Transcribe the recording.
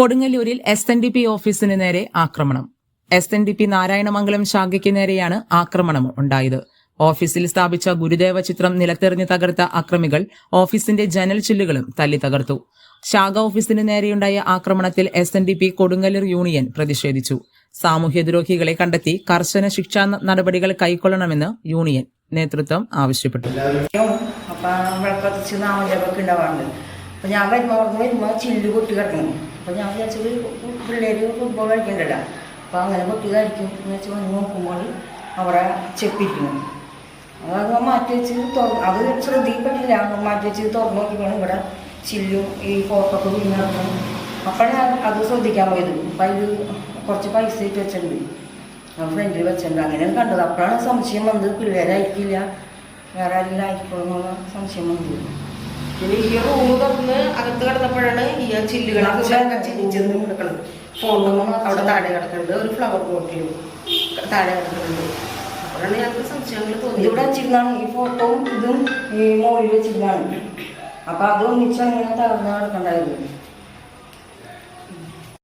കൊടുങ്ങല്ലൂരിൽ S N D P ഓഫീസിന് നേരെ ആക്രമണം. S N D P Narayanamangalam ശാഖയ്ക്ക് നേരെയാണ് ആക്രമണം ഉണ്ടായത്. ഓഫീസിൽ സ്ഥാപിച്ച ഗുരുദേവ ചിത്രം നിലത്തെറിഞ്ഞ് തകർത്ത അക്രമികൾ ഓഫീസിന്റെ ജനൽ ചില്ലുകളും തല്ലി തകർത്തു. ശാഖ ഓഫീസിന് നേരെയുണ്ടായ ആക്രമണത്തിൽ S N D P Kodungallur union പ്രതിഷേധിച്ചു. സാമൂഹ്യദ്രോഹികളെ കണ്ടെത്തി കർശന ശിക്ഷാ നടപടികൾ കൈക്കൊള്ളണമെന്ന് യൂണിയൻ നേതൃത്വം ആവശ്യപ്പെട്ടു. അപ്പൊ ഞാൻ വരുമ്പോൾ ചില്ല് കിടക്കണം അപ്പൊ ഞാൻ വിചാരിച്ചത് പിള്ളേർ ഫുട്ബോൾ കളിക്കണ്ടല്ലോ അപ്പം അങ്ങനെ കുട്ടികളായിരിക്കും എന്ന് വെച്ച് വന്ന് നോക്കുമ്പോൾ അവിടെ ചെപ്പിരിക്കുന്നു അത് മാറ്റി വെച്ച് തുറന്നു അത് ശ്രദ്ധിക്കപ്പെട്ടില്ല. മാറ്റി വെച്ച് തുറന്നു നോക്കിയപ്പോൾ ഇവിടെ ചില്ലും ഈ ഫോട്ടോക്ക് വീണ് കിടക്കണം അപ്പോഴാണ് അത് ശ്രദ്ധിക്കാൻ പോയത്. അപ്പം അതിൽ കുറച്ച് പൈസ ഇട്ട് വെച്ചിട്ടുണ്ട്. ഫ്രണ്ടിൽ വെച്ചിട്ടുണ്ട്. അങ്ങനെയാണ് കണ്ടത്. അപ്പോഴാണ് സംശയം വന്നത്. പിള്ളേരായിരിക്കില്ല. വേറെ ആരെങ്കിലും ആയിരിക്കുമോ എന്നുള്ള സംശയം വന്നത്. പിന്നെ ഈ റൂം തുറന്ന് അകത്ത് കിടന്നപ്പോഴാണ് ഈ ചില്ലുകളൊക്കെ ചിരിച്ചെന്ന് കിടക്കണം ഫോണും അവിടെ താഴെ കിടക്കുന്നുണ്ട് ഒരു ഫ്ലവർ ബോട്ടിലും താഴെ കിടക്കുന്നുണ്ട് അപ്പോഴാണ് ഞങ്ങൾക്ക് സംശയങ്ങൾ തോന്നി ഇവിടെ വെച്ചിരുന്നാണ്. ഈ ഫോട്ടോ ഇതും ഈ മോളിൽ വെച്ചിരുന്നാണ്. അപ്പൊ അത് ഒന്നിച്ച് അങ്ങനെ തകർന്ന് കിടക്കണ്ടായിരുന്നു